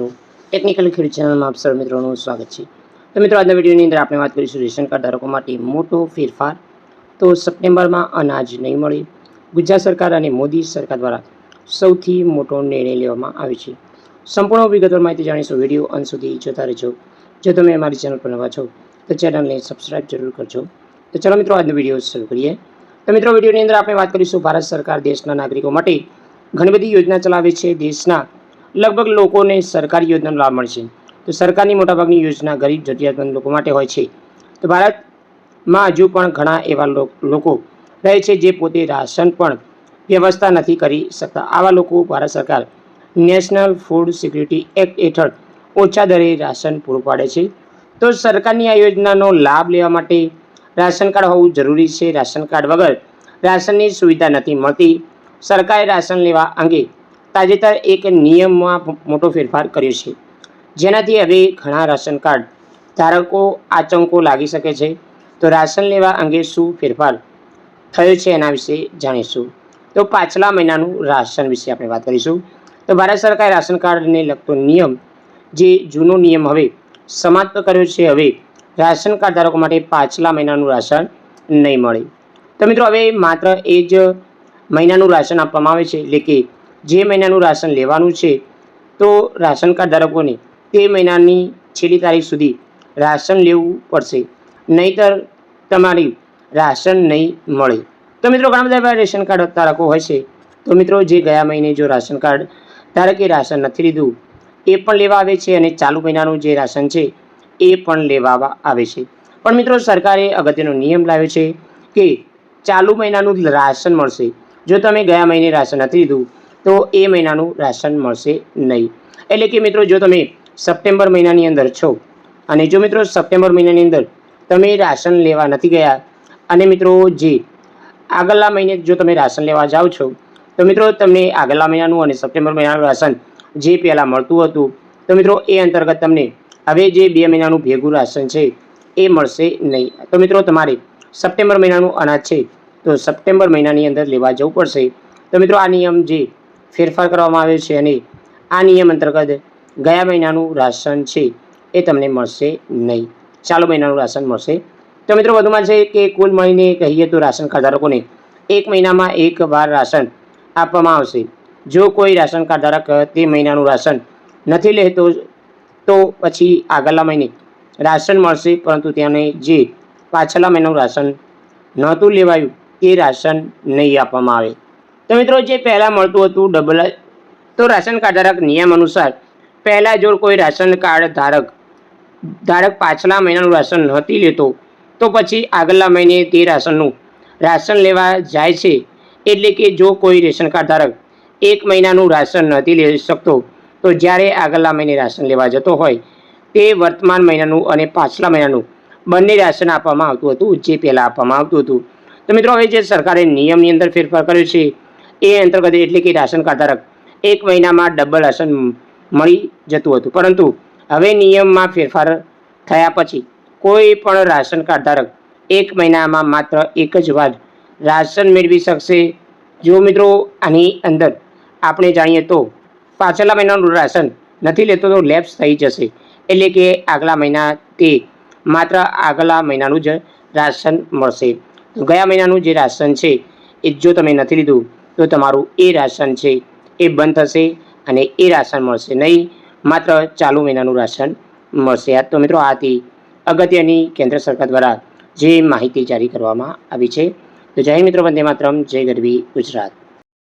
મિત્રો ટેકનિકલ ખેડૂત ચેનલમાં આપ સર્વ મિત્રોનું સ્વાગત છે. તો મિત્રો, આજના વિડીયોની અંદર આપણે વાત કરીશું રેશન કાર્ડ ધારકો માટે મોટો ફેરફાર. તો સપ્ટેમ્બરમાં અનાજ નહીં મળે. ગુજરાત સરકાર અને મોદી સરકાર દ્વારા સૌથી મોટો નિર્ણય લેવામાં આવે છે. સંપૂર્ણ વિગતવાર માહિતી જાણીશું. વીડિયો અંત સુધી જોતા રહેજો. જો તમે અમારી ચેનલ પર નવા છો, તો ચેનલને સબસ્ક્રાઇબ જરૂર કરજો. તો ચાલો મિત્રો, આજનો વીડિયો શરૂ કરીએ. તો મિત્રો, વિડીયોની અંદર આપણે વાત કરીશું. ભારત સરકાર દેશના નાગરિકો માટે ઘણી બધી યોજના ચલાવે છે. દેશના લગભગ લોકોને સરકારી યોજનાનો લાભ મળશે. તો સરકારની મોટાભાગની યોજના ગરીબ જરૂરિયાતમંદ લોકો માટે હોય છે. તો ભારતમાં હજુ પણ ઘણા એવા લોકો રહે છે જે પોતે રાશન પણ વ્યવસ્થા નથી કરી શકતા. આવા લોકો ભારત સરકાર નેશનલ ફૂડ સિક્યુરિટી એક્ટ હેઠળ ઓછા દરે રાશન પૂરું પાડે છે. તો સરકારની આ યોજનાનો લાભ લેવા માટે રાશન કાર્ડ હોવું જરૂરી છે. રાશન કાર્ડ વગર રાશનની સુવિધા નથી મળતી. સરકારે રાશન લેવા અંગે તાજેતર એક નિયમમાં મોટો ફેરફાર કર્યો છે. જેનાથી હવે ઘણા રાશન કાર્ડ ધારકો આચંકો લાગી શકે છે. તો રાશન લેવા અંગે શું ફેરફાર થયો છે એના વિશે જાણીશું. તો પાછલા મહિનાનું રાશન વિશે આપણે વાત કરીશું. તો ભારત સરકારે રાશન કાર્ડને લગતો નિયમ, જે જૂનો નિયમ હવે સમાપ્ત કર્યો છે, હવે રાશન કાર્ડ ધારકો માટે પાછલા મહિનાનું રાશન નહીં મળે. તો મિત્રો, હવે માત્ર એ જ મહિનાનું રાશન આપવામાં આવે છે, એટલે કે જે મહિનાનું રાશન લેવાનું છે, તો રાશન કાર્ડ ધારકોને તે મહિનાની છેલ્લી તારીખ સુધી રાશન લેવું પડશે. નહીતર તમારી રાશન નહીં મળે. તો મિત્રો, ઘણા બધા રેશન કાર્ડ ધારકો હોય છે. તો મિત્રો, જે ગયા મહિને જો રાશન કાર્ડ ધારકે રાશન નથી લીધું, એ પણ લેવા આવે છે અને ચાલુ મહિનાનું જે રાશન છે, એ પણ લેવા આવે છે. પણ મિત્રો, સરકારે અગત્યનો નિયમ લાવ્યો છે કે ચાલુ મહિનાનું રાશન મળશે. જો તમે ગયા મહિને રાશન નથી લીધું તો એ મહિનાનું રાશન મળશે નહીં. એટલે કે મિત્રો, જો તમે સપ્ટેમ્બર મહિનાની અંદર છો અને જો મિત્રો સપ્ટેમ્બર મહિનાની અંદર તમે રાશન લેવા નથી ગયા અને મિત્રો, જે આગલા મહિને જો તમે રાશન લેવા જાઓ છો, તો મિત્રો તમને આગલા મહિનાનું અને સપ્ટેમ્બર મહિનાનું રાશન જે પહેલાં મળતું હતું, તો મિત્રો એ અંતર્ગત તમને હવે જે બે મહિનાનું ભેગું રાશન છે એ મળશે નહીં. તો મિત્રો, તમારે સપ્ટેમ્બર મહિનાનું અનાજ છે તો સપ્ટેમ્બર મહિનાની અંદર લેવા જવું પડશે. તો મિત્રો, આ નિયમ જે ફેરફાર કરવામાં આવ્યો છે અને આ નિયમ અંતર્ગત ગયા મહિનાનું રાશન છે એ તમને મળશે નહીં. ચાલુ મહિનાનું રાશન મળશે. તો મિત્રો વધુમાં છે કે કુલ મળીને કહીએ તો રાશન કાર્ડ ધારકોને એક મહિનામાં એક વાર રાશન આપવામાં આવશે. જો કોઈ રાશન કાર્ડ ધારક તે મહિનાનું રાશન નથી લેતો તો પછી આગળના મહિને રાશન મળશે, પરંતુ તેને જે પાછલા મહિનાનું રાશન નહોતું લેવાયું તે રાશન નહીં આપવામાં આવે. તો મિત્રો જે પહેલાં મળતું હતું ડબલ તો રાશન કાર્ડ ધારક નિયમ અનુસાર પહેલાં જો કોઈ રાશન કાર્ડ ધારક ધારક પાછલા મહિનાનું રાશન નહોતી લેતો, તો પછી આગલા મહિને તે રાશનનું રાશન લેવા જાય છે. એટલે કે જો કોઈ રેશન કાર્ડ ધારક એક મહિનાનું રાશન નથી લઈ શકતો, તો જ્યારે આગલા મહિને રાશન લેવા જતો હોય, તે વર્તમાન મહિનાનું અને પાછલા મહિનાનું બંને રાશન આપવામાં આવતું હતું, જે પહેલાં આપવામાં આવતું હતું. તો મિત્રો હવે જે સરકારે નિયમની અંદર ફેરફાર કર્યો છે એ અંતર્ગત એટલે કે રાશન કાર્ડ ધારક એક મહિનામાં ડબલ રાશન મળી જતું હતું. પરંતુ હવે નિયમમાં ફેરફાર થયા પછી કોઈ પણ રાશન કાર્ડ ધારક એક મહિનામાં માત્ર એક જ વાર રાશન મેળવી શકશે. જો મિત્રો, આની અંદર આપણે જાણીએ તો પાછલા મહિનાનું રાશન નથી લેતો તો લેપ્સ થઈ જશે. એટલે કે આગલા મહિના તે માત્ર આગલા મહિનાનું જ રાશન મળશે. ગયા મહિનાનું જે રાશન છે, એ જો તમે નથી લીધું તો તમારું એ રાશન છે એ બંધ થશે અને એ રાશન મળશે નહીં. માત્ર ચાલુ મહિનાનું રાશન મળશે. આ તો મિત્રો આ હતી અગત્યની કેન્દ્ર સરકાર દ્વારા જે માહિતી જારી કરવામાં આવી છે. તો જય મિત્રો, વંદે માતરમ, જય ગરવી ગુજરાત.